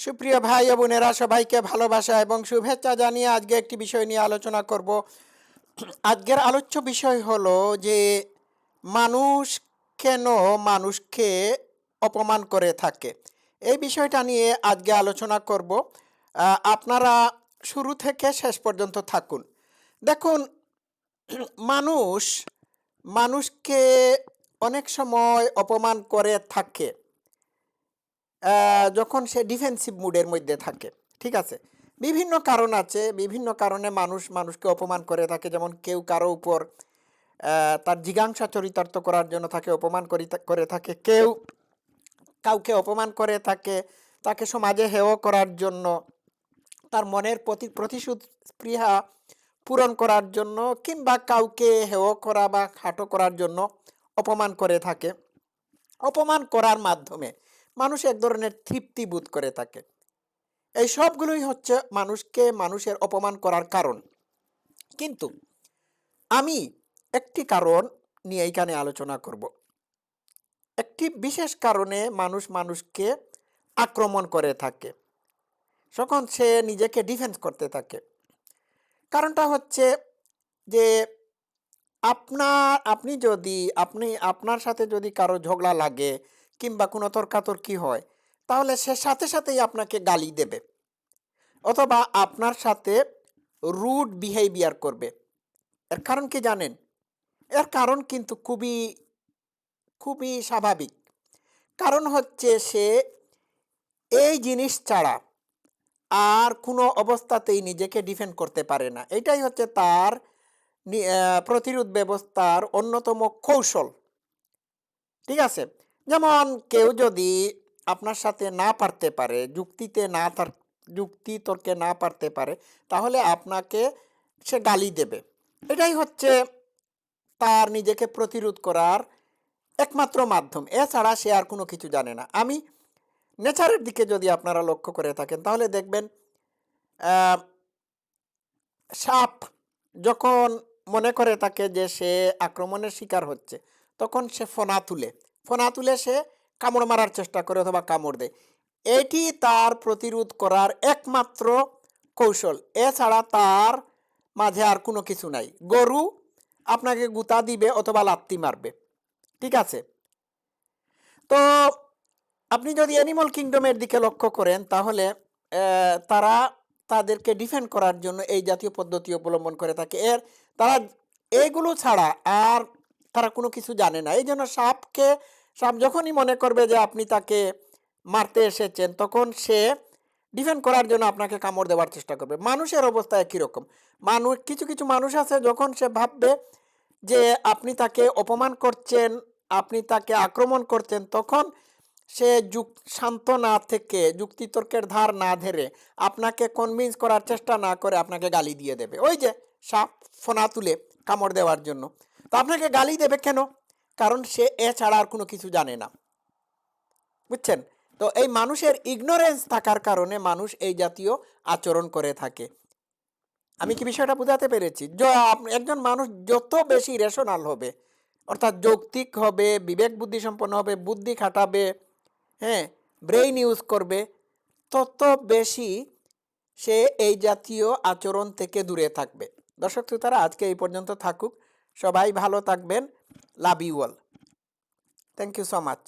সুপ্রিয় ভাই ও বোনেরা, সবাইকে ভালোবাসা এবং শুভেচ্ছা জানিয়ে আজকে একটি বিষয় নিয়ে আলোচনা করব। আজকের আলোচ্য বিষয় হলো যে মানুষ কেন মানুষকে অপমান করে থাকে। এই বিষয়টা নিয়ে আজকে আলোচনা করব। আপনারা শুরু থেকে শেষ পর্যন্ত থাকুন। দেখুন, মানুষ মানুষকে অনেক সময় অপমান করে থাকে। যখন সে ডিফেন্সিভ মুডের মধ্যে থাকে, ঠিক আছে? বিভিন্ন কারণ আছে, বিভিন্ন কারণে মানুষ মানুষকে অপমান করে থাকে। যেমন কেউ কারও উপর তার জিজ্ঞাসা চরিতার্থ করার জন্য তাকে অপমান করি থাকে। কেউ কাউকে অপমান করে থাকে, তাকে সমাজে হেয় করার জন্য, তার মনের প্রতি, প্রতিশোধ স্পৃহা পূরণ করার জন্য, কিংবা কাউকে হেয় করা বা খাটো করার জন্য অপমান করে থাকে। অপমান করার মাধ্যমে মানুষ এক ধরনের তৃপ্তি বোধ করে থাকে। এই সবগুলোই হচ্ছে মানুষকে মানুষের অপমান করার কারণ। কিন্তু আমি একটি কারণ নিয়ে এইখানে আলোচনা করব। একটি বিশেষ কারণে মানুষ মানুষকে আক্রমণ করে থাকে। যখন সে নিজেকে ডিফেন্স করতে থাকে। কারণটা হচ্ছে যে আপনার, আপনি যদি, আপনি, আপনার সাথে যদি কারও ঝগড়া লাগে কিংবা কোনো তর্কাতর্কি হয়, তাহলে সে সাথে সাথেই আপনাকে গালি দেবে। অথবা আপনার সাথে রুড বিহেভিয়ার করবে। এর কারণ কি জানেন? এর কারণ কিন্তু খুবই খুবই স্বাভাবিক। কারণ হচ্ছে সে এই জিনিস ছাড়া আর কোনো অবস্থাতেই নিজেকে ডিফেন্ড করতে পারে না। এটাই হচ্ছে তার প্রতিরোধ ব্যবস্থার অন্যতম কৌশল। ঠিক আছে? যেমন কেউ যদি আপনার সাথে না পারতে পারে, যুক্তিতে না তার, যুক্তি তর্কে না পারতে পারে, তাহলে আপনাকে সে গালি দেবে। এটাই হচ্ছে তার নিজেকে প্রতিরোধ করার একমাত্র মাধ্যম। এছাড়া সে আর কোনো কিছু জানে না। আমি নেচারের দিকে যদি আপনারা লক্ষ্য করে থাকেন, তাহলে দেখবেন সাপ যখন মনে করে থাকে যে সে আক্রমণের শিকার হচ্ছে, তখন সে ফোনা তুলে। ফোনা তুলে সে কামড় মারার চেষ্টা করে অথবা কামড় দেয়। এটি তার প্রতিরোধ করার একমাত্র কৌশল। এছাড়া তার মাঝে আর কোনো কিছু নাই। গরু আপনাকে গুতা দিবে অথবা লাত্তি মারবে। ঠিক আছে? তো আপনি যদি অ্যানিমাল কিংডমের দিকে লক্ষ্য করেন, তাহলে তারা তাদেরকে ডিফেন্ড করার জন্য এই জাতীয় পদ্ধতি অবলম্বন করে থাকে। এর, তারা এইগুলো ছাড়া আর তারা কোনো কিছু জানে না। এই জন্য সাপকে, সাপ যখনই মনে করবে যে আপনি তাকে মারতে এসেছেন, তখন সে ডিফেন্ড করার জন্য আপনাকে কামড় দেওয়ার চেষ্টা করবে। মানুষের অবস্থা একই রকম। মানুষ কিছু কিছু মানুষ আছে যখন সে ভাববে যে আপনি তাকে অপমান করছেন, আপনি তাকে আক্রমণ করছেন, তখন সে যুক, শান্ত না থেকে, যুক্তিতর্কের ধার না ধরে আপনাকে কনভিন্স করার চেষ্টা না করে আপনাকে গালি দিয়ে দেবে। ওই যে সাপ ফোনা তুলে কামড় দেওয়ার জন্য। তো আপনাকে গালি দেবে কেন? কারণ সে এছাড়া আর কোনো কিছু জানে না। বুঝছেন? তো এই মানুষের ইগনোরেন্স থাকার কারণে মানুষ এই জাতীয় আচরণ করে থাকে। আমি কি বিষয়টা বোঝাতে পেরেছি? একজন মানুষ যত বেশি রেশনাল হবে, অর্থাৎ যৌক্তিক হবে, বিবেক বুদ্ধি সম্পন্ন হবে, বুদ্ধি খাটাবে হ্যাঁ ব্রেইন ইউজ করবে, তত বেশি সে এই জাতীয় আচরণ থেকে দূরে থাকবে। দর্শক শ্রোতারা, আজকে এই পর্যন্ত থাকুক। সবাই ভালো থাকবেন love you all thank you so much